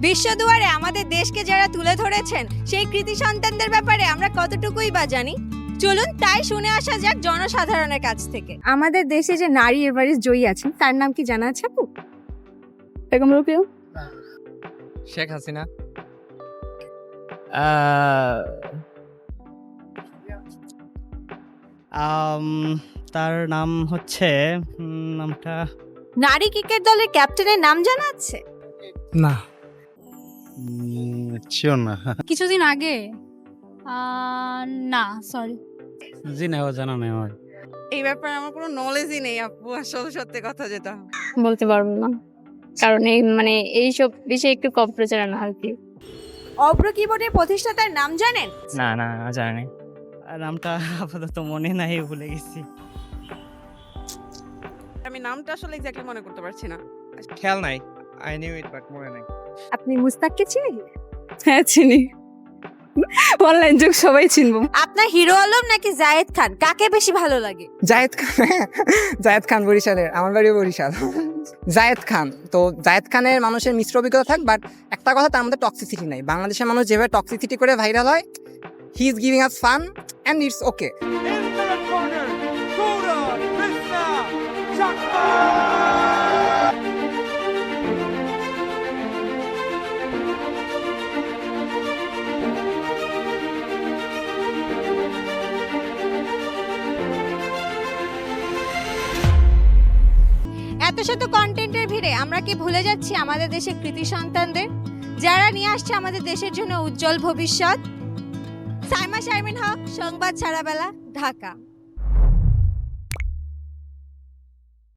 বিশ্বদুয়ারে আমাদের দেশকে যারা তুলে ধরেছেন সেই কৃতি সন্তানদের ব্যাপারে আমরা কতটুকুই বা জানি? চলুন তাই শুনে আসা যাক জনসাধারণের কাছ থেকে। আমাদের দেশে যে নারী এভারেস্ট জয়ী আছেন তার নাম কি জানা আছে আপু? বেগম শেখ হাসিনা। তার নাম হচ্ছে নামটা নারী ক্রিকেট দলের ক্যাপ্টেনের নাম জানা আছে? না। শিওর না। কিছুদিন আগে না সরি জি না জানা নেই আমার। এই ব্যাপারে আমার কোনো নলেজই নেই আপু আসলে সত্যি কথা যেটা। বলতে পারব না। কারণ এই মানে এইসব বিষয়ে একটু কম প্রচারণা আর কি। অব্র কিবোর্ডের প্রতিষ্ঠাতার নাম জানেন? না না জানি। নামটা আপাতত মনে নাই ভুলে গেছি। আমি নামটা আসলে এক্স্যাক্টলি মনে করতে পারছি না। খেয়াল নাই। আই নিউ ইট বাট মনে নাই। আপনি মুস্তাককে চিনেন হ্যাঁ চিনি। অনলাইন যুগ সবাই চিনবো। আপনার হিরো আলম নাকি জায়েদ খান? কাকে বেশি ভালো লাগে? জায়েদ খান জায়েদ খান বরিশালের আমার বাড়িও বরিশাল। জায়েদ খান তো জায়েদ খানের মানুষের মিশ্র অভিজ্ঞতা থাক বাট একটা কথা তার মধ্যে টক্সিসিটি নাই। বাংলাদেশের মানুষ যেভাবে টক্সিসিটি করে ভাইরাল হয় he is giving us fun and it's okay এত শত কন্টেন্টের ভিড়ে আমরা কি ভুলে যাচ্ছি আমাদের দেশের কৃতি সন্তানদের? যারা নিয়ে আসছে আমাদের দেশের জন্য উজ্জ্বল ভবিষ্যৎ। সাইমা শারমিন হক, সংবাদ ছাড়াবেলা, ঢাকা।